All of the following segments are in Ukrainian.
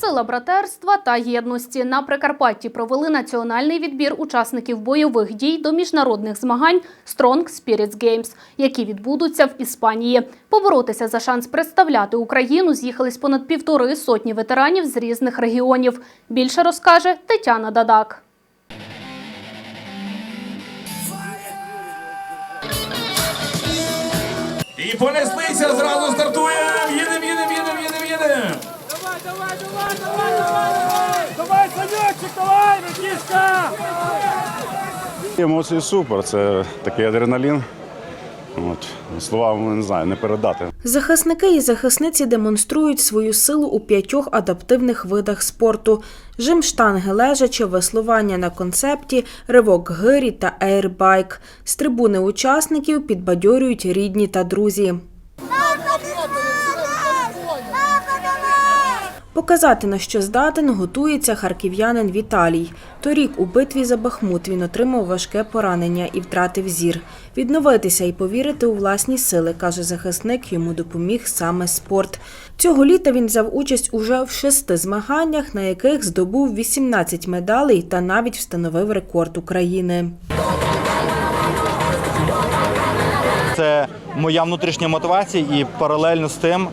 Сила братерства та єдності на Прикарпатті провели національний відбір учасників бойових дій до міжнародних змагань Strong Spirits Games, які відбудуться в Іспанії. Поборотися за шанс представляти Україну з'їхались понад півтори сотні ветеранів з різних регіонів. Більше розкаже Тетяна Дадак. І понеслися, зразу стартуємо. Емоції супер, це такий адреналін. От, словами не знаю, не передати. Захисники і захисниці демонструють свою силу у п'ятьох адаптивних видах спорту: жим штанги лежачи, веслування на концепті, ривок гирі та ейрбайк. З трибуни учасників підбадьорюють рідні та друзі. Показати на що здатен готується харків'янин Віталій. Торік у битві за Бахмут він отримав важке поранення і втратив зір. Відновитися і повірити у власні сили, каже захисник, йому допоміг саме спорт. Цього літа він взяв участь уже в шести змаганнях, на яких здобув 18 медалей та навіть встановив рекорд України. Це моя внутрішня мотивація, і паралельно з тим е,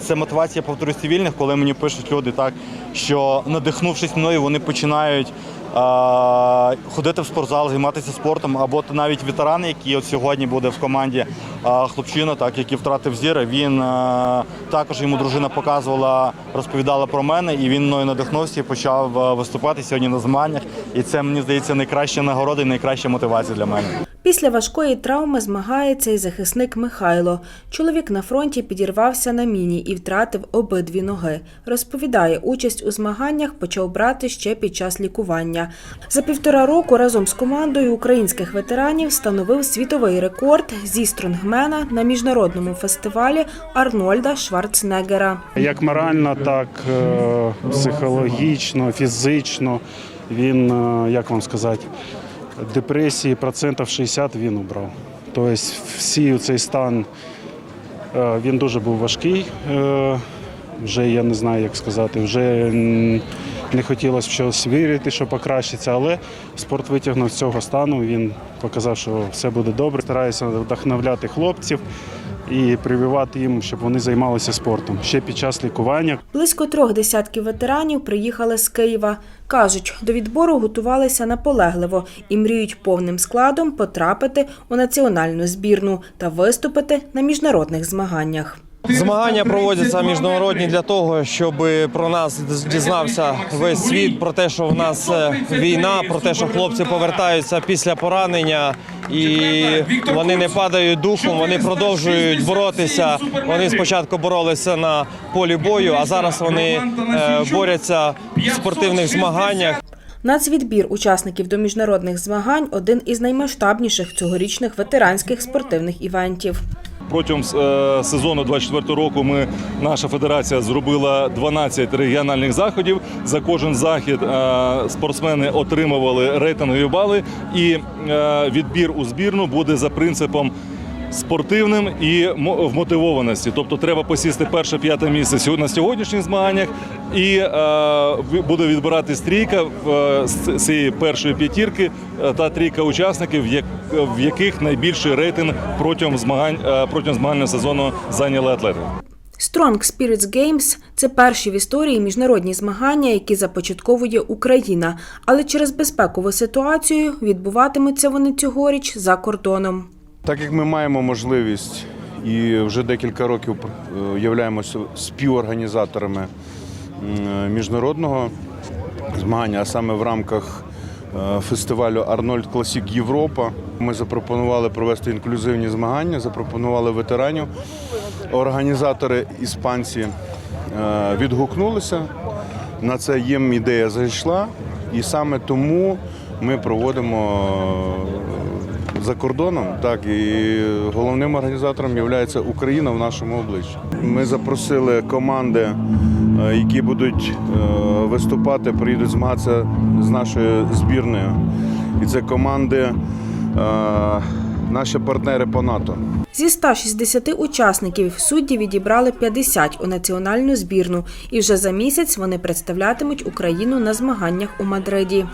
це мотивація повторюсь цивільних, коли мені пишуть люди так, що надихнувшись мною, вони починають. е, Ходити в спортзал, займатися спортом, або навіть ветеран, який от сьогодні буде в команді е, хлопчина, так який втратив зір. Він також йому дружина показувала, розповідала про мене, і він мною надихнувся і почав виступати сьогодні на змаганнях. І це мені здається найкраща нагорода і найкраща мотивація для мене. Після важкої травми змагається і захисник Михайло. Чоловік на фронті підірвався на міні і втратив обидві ноги. Розповідає, участь у змаганнях почав брати ще під час лікування. За півтора року разом з командою українських ветеранів встановив світовий рекорд зі стронгмена на міжнародному фестивалі Арнольда Шварценеггера. Як морально, так е, психологічно, фізично. Він, е, як вам сказати, депресії процентів 60 він убрав. Тобто всі цей стан е, він дуже був важкий. е, Вже я не знаю, як сказати, вже не хотілося в щось вірити, що покращиться, але спорт витягнув з цього стану. Він показав, що все буде добре. Стараюся вдохновляти хлопців і прививати їм, щоб вони займалися спортом ще під час лікування. Близько трьох десятків ветеранів приїхали з Києва. Кажуть, до відбору готувалися наполегливо і мріють повним складом потрапити у національну збірну та виступити на міжнародних змаганнях. Змагання проводяться міжнародні для того, щоб про нас дізнався весь світ про те, що в нас е, війна, про те, що хлопці повертаються після поранення, і вони не падають духом, вони продовжують боротися. Вони спочатку боролися на полі бою, а зараз вони е, борються в спортивних змаганнях. Нацвідбір учасників до міжнародних змагань один із наймасштабніших цьогорічних ветеранських спортивних івентів. Протягом е, сезону 24 року ми наша федерація зробила 12 регіональних заходів. За кожен захід е, спортсмени отримували рейтингові бали, і е, відбір у збірну буде за принципом. Спортивним і мо- вмотивованості, тобто треба посісти перше п'яте місце на сьогоднішніх змаганнях, і е, буде відбирати трійка в, е, з цієї першої п'ятірки е, та трійка учасників, в яких найбільший рейтинг протягом змагань протягом змагального сезону зайняли атлети. Strong Spirits Games – це перші в історії міжнародні змагання, які започатковує Україна, але через безпекову ситуацію відбуватимуться вони цьогоріч за кордоном. Так як ми маємо можливість і вже декілька років е, являємося співорганізаторами міжнародного змагання, а саме в рамках е, фестивалю Арнольд Класік Європа, ми запропонували провести інклюзивні змагання, запропонували ветеранів. Організатори іспанці е, відгукнулися. На це їм ідея зайшла, і саме тому ми проводимо е, за кордоном. Так і головним організатором є Україна в нашому обличчі. Ми запросили команди, е, які будуть е, виступати, приїдуть змагатися з нашою збірною. І це команди е, наші партнери по НАТО. Зі 160 учасників судді відібрали 50 у національну збірну, і вже за місяць вони представлятимуть Україну на змаганнях у Мадриді.